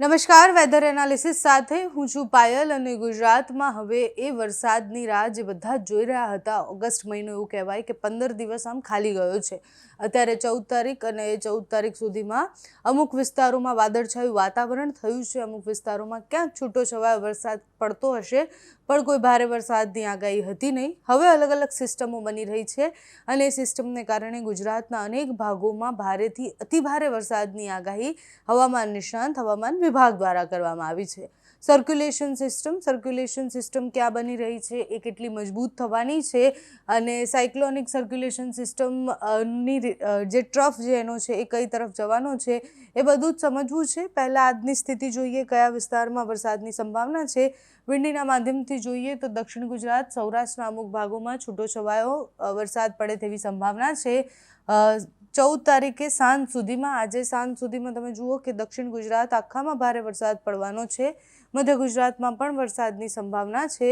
નમસ્કાર weather analysis સાથે હું છું પાયલ અને ગુજરાતમાં હવે એ વરસાદની રાહ જે બધા જોઈ રહ્યા હતા, ઓગસ્ટ મહિનો એવું કહેવાય કે પંદર દિવસ આમ ખાલી ગયો છે. અત્યારે ચૌદ તારીખ અને એ ચૌદ તારીખ સુધીમાં અમુક વિસ્તારોમાં વાદળછાયું વાતાવરણ થયું છે. અમુક વિસ્તારોમાં ક્યાંક છૂટો છવાયો વરસાદ પડતો હશે, પણ કોઈ ભારે વરસાદની આગાહી હતી નહીં. હવે અલગ અલગ સિસ્ટમો બની રહી છે અને એ સિસ્ટમને કારણે ગુજરાતના અનેક ભાગોમાં ભારેથી અતિભારે વરસાદની આગાહી હવામાન નિષ્ણાંત હવામાન વિભાગ દ્વારા કરવામાં આવી છે. સર્ક્યુલેશન સિસ્ટમ સર્ક્યુલેશન સિસ્ટમ ક્યાં બની રહી છે? એ કેટલી મજબૂત થવાની છે? અને સાયક્લોનિક સર્ક્યુલેશન સિસ્ટમની રી- અ, જે ટ્રફ જે એનો છે એ કઈ તરફ જવાનો છે? એ બધું જ સમજવું છે. પહેલાં આજની સ્થિતિ જોઈએ કયા વિસ્તારમાં વરસાદની સંભાવના છે? વિંડીના માધ્યમથી જોઈએ તો દક્ષિણ ગુજરાત સૌરાષ્ટ્રના અમુક ભાગોમાં છૂટો છવાયો વરસાદ પડે તેવી સંભાવના છે. ચૌદ તારીખે સાંજ સુધીમાં આજે સાંજ સુધીમાં તમે જુઓ કે દક્ષિણ ગુજરાત આખામાં ભારે વરસાદ પડવાનો છે. મધ્ય ગુજરાતમાં પણ વરસાદની સંભાવના છે.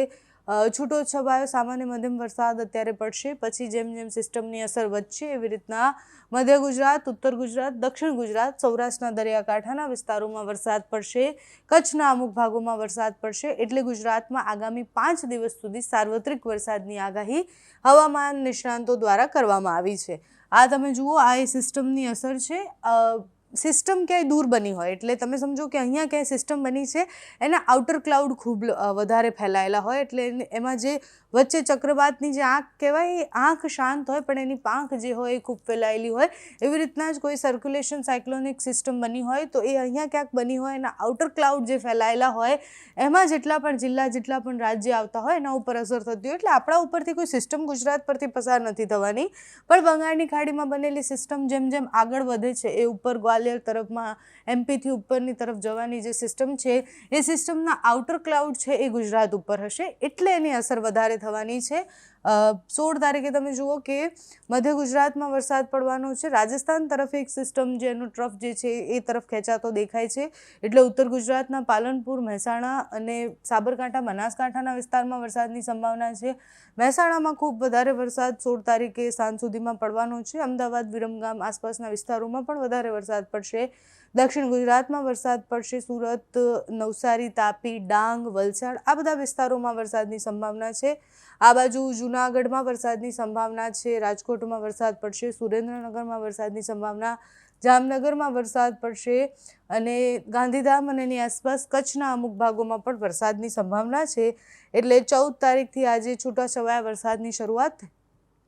છૂટો છવાયો, સામાન્ય મધ્યમ વરસાદ અત્યારે પડશે. પછી જેમ જેમ સિસ્ટમની અસર વધશે, એવી રીતના મધ્ય ગુજરાત, ઉત્તર ગુજરાત, દક્ષિણ ગુજરાત, સૌરાષ્ટ્રના દરિયાકાંઠાના વિસ્તારોમાં વરસાદ પડશે. કચ્છના અમુક ભાગોમાં વરસાદ પડશે. એટલે ગુજરાતમાં આગામી પાંચ દિવસ સુધી સાર્વત્રિક વરસાદની આગાહી હવામાન નિષ્ણાંતો દ્વારા કરવામાં આવી છે. આ તમે જુઓ, આ એ સિસ્ટમની અસર છે. સિસ્ટમ ક્યાંય દૂર બની હોય, એટલે તમે સમજો કે અહીંયા ક્યાંય સિસ્ટમ બની છે, એના આઉટર ક્લાઉડ ખૂબ વધારે ફેલાયેલા હોય, એટલે એમાં જે વચ્ચે ચક્રવાતની જે આંખ કહેવાય, એ આંખ શાંત હોય, પણ એની પાંખ જે હોય એ ખૂબ ફેલાયેલી હોય. એવી રીતના જ કોઈ સર્ક્યુલેશન સાયક્લોનિક સિસ્ટમ બની હોય, તો એ અહીંયા ક્યાંક બની હોય, એના આઉટર ક્લાઉડ જે ફેલાયેલા હોય, એમાં જેટલા પણ જિલ્લા, જેટલા પણ રાજ્ય આવતા હોય, એના ઉપર અસર થતી હોય, એટલે આપણા ઉપરથી કોઈ સિસ્ટમ ગુજરાત પરથી પસાર નથી થવાની. પણ બંગાળની ખાડીમાં બનેલી સિસ્ટમ જેમ જેમ આગળ વધે છે, એ ઉપર ગ્વાલિયર તરફમાં એમપીથી ઉપરની તરફ જવાની જે સિસ્ટમ છે, એ સિસ્ટમના આઉટર ક્લાઉડ છે એ ગુજરાત ઉપર હશે. એટલે એની અસર વધારે થવાની છે. સોળ તારીખે તમે જુઓ કે મધ્ય ગુજરાતમાં વરસાદ પડવાનો છે. રાજસ્થાન તરફ એક સિસ્ટમ જે એનું ટ્રફ જે છે એ તરફ ખેંચાતો દેખાય છે. એટલે ઉત્તર ગુજરાતના પાલનપુર, મહેસાણા અને સાબરકાંઠા, બનાસકાંઠાના વિસ્તારમાં વરસાદની સંભાવના છે. મહેસાણામાં ખૂબ વધારે વરસાદ સોળ તારીખે સાંજ સુધીમાં પડવાનો છે. અમદાવાદ, વિરમગામ આસપાસના વિસ્તારોમાં પણ વધારે વરસાદ પડશે. દક્ષિણ ગુજરાતમાં વરસાદ પડશે, સુરત, નવસારી, તાપી, ડાંગ, વલસાડ, આ બધા વિસ્તારોમાં વરસાદની સંભાવના છે. આ બાજુ જૂનાગઢમાં વરસાદની સંભાવના છે, રાજકોટમાં વરસાદ પડશે, સુરેન્દ્રનગરમાં વરસાદની સંભાવના, જામનગરમાં વરસાદ પડશે અને ગાંધીધામ અને એની આસપાસ કચ્છના અમુક ભાગોમાં પણ વરસાદની સંભાવના છે. એટલે ચૌદ તારીખથી આજે છૂટાછવાયા વરસાદની શરૂઆત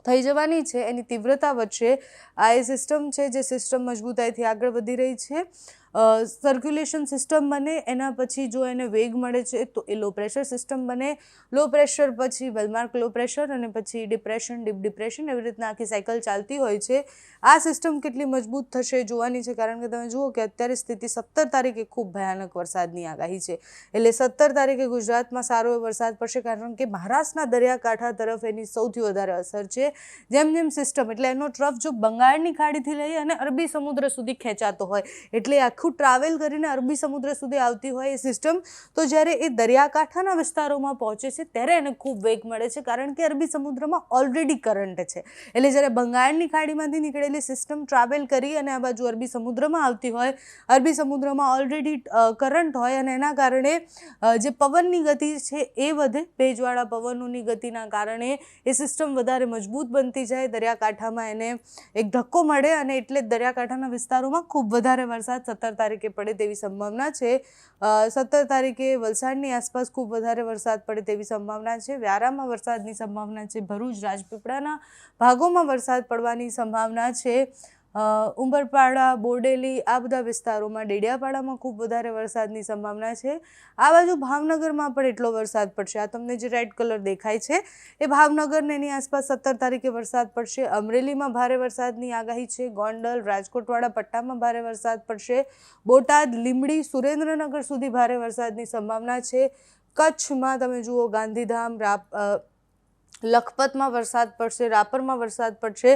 થઈ જવાની છે. એની તીવ્રતા વધશે. આ એ સિસ્ટમ છે જે સિસ્ટમ મજબૂતાઈથી આગળ વધી રહી છે. સર્ક્યુલેશન સિસ્ટમ બને, એના પછી જો એને વેગ મળે છે, તો એ લો પ્રેશર સિસ્ટમ બને. લો પ્રેશર પછી વેલમાર્ક લો પ્રેશર અને પછી ડિપ્રેશન ડીપ ડિપ્રેશન એવી રીતના આખી સાયકલ ચાલતી હોય છે. આ સિસ્ટમ કેટલી મજબૂત થશે જોવાની છે, કારણ કે તમે જુઓ કે અત્યારે સ્થિતિ સત્તર તારીખે ખૂબ ભયાનક વરસાદની આગાહી છે. એટલે સત્તર તારીખે ગુજરાતમાં સારો વરસાદ પડશે, કારણ કે મહારાષ્ટ્રના દરિયાકાંઠા તરફ એની સૌથી વધારે અસર છે. જેમ જેમ સિસ્ટમ એટલે એનો ટ્રફ જો બંગાળની ખાડીથી લઈ અને અરબી સમુદ્ર સુધી ખેંચાતો હોય, એટલે આખું ટ્રાવેલ કરીને અરબી સમુદ્ર સુધી આવતી હોય એ સિસ્ટમ તો જ્યારે એ દરિયાકાંઠાના વિસ્તારોમાં પહોંચે છે, ત્યારે એને ખૂબ વેગ મળે છે, કારણ કે અરબી સમુદ્રમાં ઓલરેડી કરંટ છે. એટલે જ્યારે બંગાળની ખાડીમાંથી નીકળેલી સિસ્ટમ ટ્રાવેલ કરી અને આ બાજુ અરબી સમુદ્રમાં આવતી હોય, અરબી સમુદ્રમાં ઓલરેડી કરંટ હોય અને એના કારણે જે પવનની ગતિ છે એ વધે. ભેજવાળા પવનોની ગતિના કારણે એ સિસ્ટમ વધારે મજબૂત બનતી જાય, દરિયાકાંઠામાં એને એક ધક્કો મળે અને એટલે દરિયાકાંઠાના વિસ્તારોમાં ખૂબ વધારે વરસાદ સત્તર તારીખે પડે તેવી સંભાવના છે. સત્તર તારીખે વલસાડની આસપાસ ખૂબ વધારે વરસાદ પડે તેવી સંભાવના છે. વ્યારામાં વરસાદની સંભાવના છે. ભરૂચ, રાજપીપળાના ભાગોમાં વરસાદ પડવાની સંભાવના છે. ઉંબરપાડા, બોડેલી આ બધા વિસ્તારોમાં ડેડિયાપાડામાં ખૂબ વધારે વરસાદની સંભાવના છે. આ બાજુ ભાવનગરમાં પણ એટલો વરસાદ પડશે. આ તમને જે રેડ કલર દેખાય છે, એ ભાવનગરને એની આસપાસ સત્તર તારીખે વરસાદ પડશે. અમરેલીમાં ભારે વરસાદની આગાહી છે. ગોંડલ, રાજકોટવાળા પટ્ટામાં ભારે વરસાદ પડશે. બોટાદ, લીંબડી, સુરેન્દ્રનગર સુધી ભારે વરસાદની સંભાવના છે. કચ્છમાં તમે જુઓ ગાંધીધામ, રાપ લખપતમાં વરસાદ પડશે, રાપરમાં વરસાદ પડશે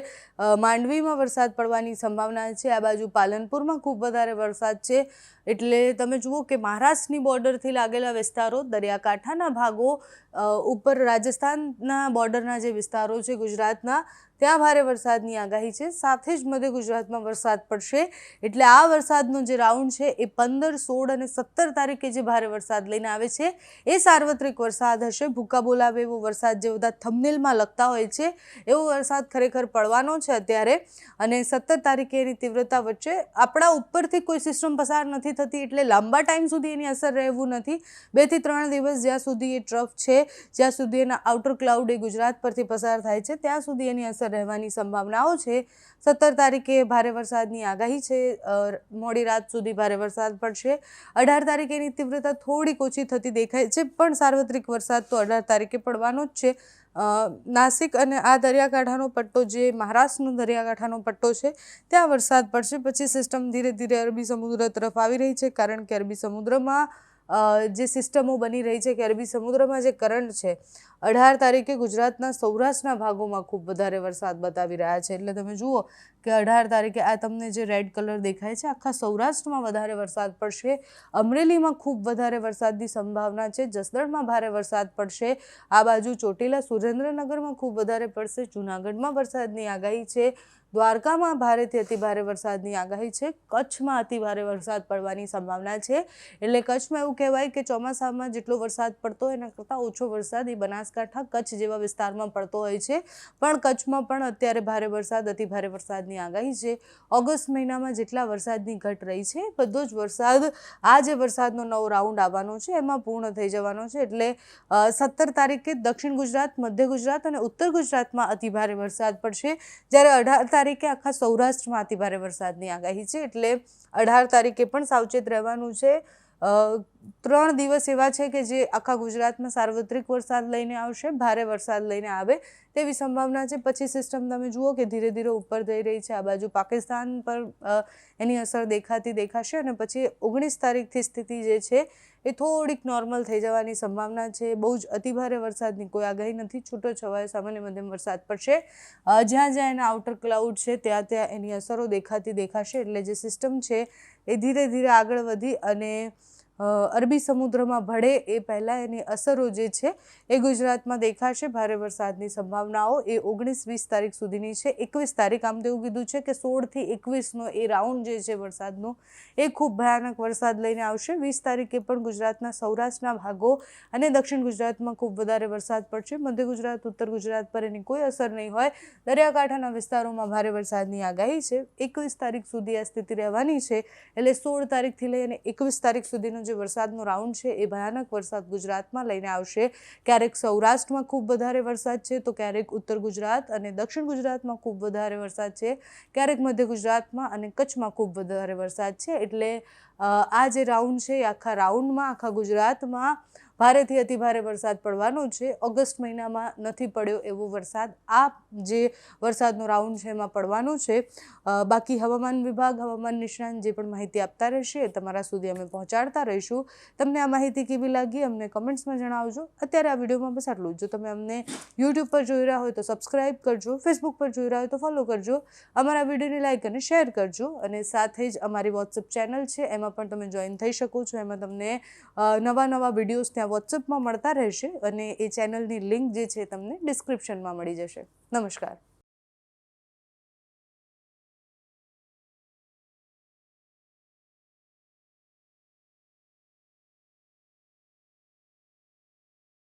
માંડવીમાં વરસાદ પડવાની સંભાવના છે. આ બાજુ પાલનપુરમાં ખૂબ વધારે વરસાદ છે. એટલે તમે જુઓ કે મહારાષ્ટ્રની બોર્ડરથી લાગેલા વિસ્તારો, દરિયાકાંઠાના ભાગો ઉપર રાજસ્થાનના બોર્ડરના જે વિસ્તારો છે, ગુજરાતના ત્યાં ભારે વરસાદની આગાહી છે. સાથે જ મધ્ય ગુજરાતમાં વરસાદ પડશે. એટલે આ વરસાદનો જે રાઉન્ડ છે એ પંદર, સોળ અને સત્તર તારીખે જે ભારે વરસાદ લઈને આવે છે, એ સાર્વત્રિક વરસાદ હશે. ભૂકા બોલાવે એવો વરસાદ જે બધા થમનેલમાં લખતા હોય છે, એવો વરસાદ ખરેખર પડવાનો છે અત્યારે. અને સત્તર તારીખે એની તીવ્રતા વચ્ચે આપણા ઉપરથી કોઈ સિસ્ટમ પસાર નથી થતી એટલે લાંબા ટાઈમ સુધી એની અસર રહેવું નથી. બેથી ત્રણ દિવસ જ્યાં સુધી એ ટ્રફ છે, જ્યાં સુધી એના આઉટર ક્લાઉડ એ ગુજરાત પરથી પસાર થાય છે, ત્યાં સુધી એની અસર રહેવાની સંભાવનાઓ છે. સત્તર તારીખે ભારે વરસાદની આગાહી છે. મોડી રાત સુધી ભારે વરસાદ પડશે. અઢાર તારીખે એની તીવ્રતા થોડીક ઓછી થતી દેખાય છે, પણ સાર્વત્રિક વરસાદ તો અઢાર તારીખે પડવાનો જ છે. નાસિક અને આ દરિયાકાંઠાનો પટ્ટો જે મહારાષ્ટ્રનો દરિયાકાંઠાનો પટ્ટો છે, ત્યાં વરસાદ પડશે. પછી સિસ્ટમ ધીરે ધીરે અરબી સમુદ્ર તરફ આવી રહી છે, કારણ કે અરબી સમુદ્રમાં જે સિસ્ટમો બની રહી છે કે અરબી સમુદ્રમાં જે કરંટ છે, અઢાર તારીખે ગુજરાતના સૌરાષ્ટ્રના ભાગોમાં ખૂબ વધારે વરસાદ બતાવી રહ્યા છે. એટલે તમે જુઓ કે અઢાર તારીખે આ તમને જે રેડ કલર દેખાય છે, આખા સૌરાષ્ટ્રમાં વધારે વરસાદ પડશે. અમરેલીમાં ખૂબ વધારે વરસાદની સંભાવના છે. જસદણમાં ભારે વરસાદ પડશે. આ બાજુ ચોટીલા સુરેન્દ્રનગરમાં ખૂબ વધારે પડશે. જૂનાગઢમાં વરસાદની આગાહી છે. દ્વારકામાં ભારેથી અતિભારે વરસાદની આગાહી છે. કચ્છમાં અતિભારે વરસાદ પડવાની સંભાવના છે. એટલે કચ્છમાં એવું કહેવાય કે ચોમાસામાં જેટલો વરસાદ પડતો હોય એના કરતાં ઓછો વરસાદ એ બનાસકાંઠા કચ્છ જેવા વિસ્તારમાં પડતો હોય છે. પણ કચ્છમાં પણ અત્યારે ભારે વરસાદ, અતિભારે વરસાદની આગાહી છે. ઓગસ્ટ મહિનામાં જેટલા વરસાદની ઘટ રહી છે, બધો જ વરસાદ આ જે વરસાદનો નવો રાઉન્ડ આવવાનો છે, એમાં પૂર્ણ થઈ જવાનો છે. એટલે સત્તર તારીખે દક્ષિણ ગુજરાત, મધ્ય ગુજરાત અને ઉત્તર ગુજરાતમાં અતિભારે વરસાદ પડશે. જ્યારે અઢાર તારીખે આખા સૌરાષ્ટ્રમાં અતિભારે વરસાદની આગાહી છે. એટલે અઢાર તારીખે પણ સાવચેત રહેવાનું છે. ત્રણ દિવસ એવા છે કે જે આખા ગુજરાતમાં સાર્વત્રિક વરસાદ લઈને આવશે, ભારે વરસાદ લઈને આવે તેવી સંભાવના છે. પછી સિસ્ટમ તમે જુઓ કે ધીરે ધીરે ઉપર જઈ રહી છે. આ બાજુ પાકિસ્તાન પર એની અસર દેખાતી દેખાશે અને પછી ઓગણીસ તારીખથી સ્થિતિ જે છે એ થોડીક નોર્મલ થઈ જવાની સંભાવના છે. બહુ જ અતિભારે વરસાદની કોઈ આગાહી નથી. છૂટો છવાયો સામાન્ય મધ્યમ વરસાદ પડશે જ્યાં જ્યાં એના આઉટર ક્લાઉડ છે, ત્યાં ત્યાં એની અસરો દેખાતી દેખાશે એટલે જે સિસ્ટમ છે એ ધીરે ધીરે આગળ વધી અને અરબી સમુદ્રમાં ભળે એ પહેલાં એની અસરો જે છે એ ગુજરાતમાં દેખાશે. ભારે વરસાદની સંભાવનાઓ એ ઓગણીસ વીસ તારીખ સુધીની છે. એકવીસ તારીખ આમ તો એવું કીધું છે કે સોળથી એકવીસનો એ રાઉન્ડ જે છે વરસાદનો, એ ખૂબ ભયાનક વરસાદ લઈને આવશે. વીસ તારીખે પણ ગુજરાતના સૌરાષ્ટ્રના ભાગો અને દક્ષિણ ગુજરાતમાં ખૂબ વધારે વરસાદ પડશે. મધ્ય ગુજરાત, ઉત્તર ગુજરાત પર એની કોઈ અસર નહીં હોય. દરિયાકાંઠાના વિસ્તારોમાં ભારે વરસાદની આગાહી છે. એકવીસ તારીખ સુધી આ સ્થિતિ રહેવાની છે. એટલે સોળ તારીખથી લઈ અને એકવીસ તારીખ સુધીનો જે વરસાદનો રાઉન્ડ છે એ ભયાનક વરસાદ ગુજરાતમાં લઈને આવશે. ક્યારેક સૌરાષ્ટ્રમાં ખૂબ વધારે વરસાદ છે તો ક્યારેક ઉત્તર ગુજરાત અને દક્ષિણ ગુજરાતમાં ખૂબ વધારે વરસાદ છે. ક્યારેક મધ્ય ગુજરાતમાં અને કચ્છમાં ખૂબ વધારે વરસાદ છે. એટલે આ જે રાઉન્ડ છે, એ આખા રાઉન્ડમાં, આખા ગુજરાતમાં ભારેથી અતિભારે વરસાદ પડવાનો છે. ઓગસ્ટ મહિનામાં નથી પડ્યો એવો વરસાદ. આ જે વરસાદનો રાઉન્ડ છે, એમાં પડવાનો છે. બાકી હવામાન વિભાગ, હવામાન નિષ્ણાંત જે પણ માહિતી આપતા રહેશે, એ તમારા સુધી અમે પહોંચાડતા રહીશું. તમને આ માહિતી કેવી લાગી, અમને કમેન્ટ્સમાં જણાવજો. અત્યારે આ વિડીયોમાં બસ આટલું જ. જો તમે અમને યુટ્યુબ પર જોઈ રહ્યા હોય તો સબસ્ક્રાઇબ કરજો, ફેસબુક પર જોઈ રહ્યા હોય તો ફોલો કરજો. અમારા વિડીયોને લાઇક અને શેર કરજો. અને સાથે જ અમારી વોટ્સઅપ ચેનલ છે, એમાં પણ તમે જોઈન થઈ શકો છો. એમાં તમને નવા નવા વિડીયોઝ ત્યાં વોટ્સઅપમાં મળતા રહેશે અને એ ચેનલની લિંક જે છે તમને ડિસ્ક્રિપ્શનમાં મળી જશે. નમસ્કાર.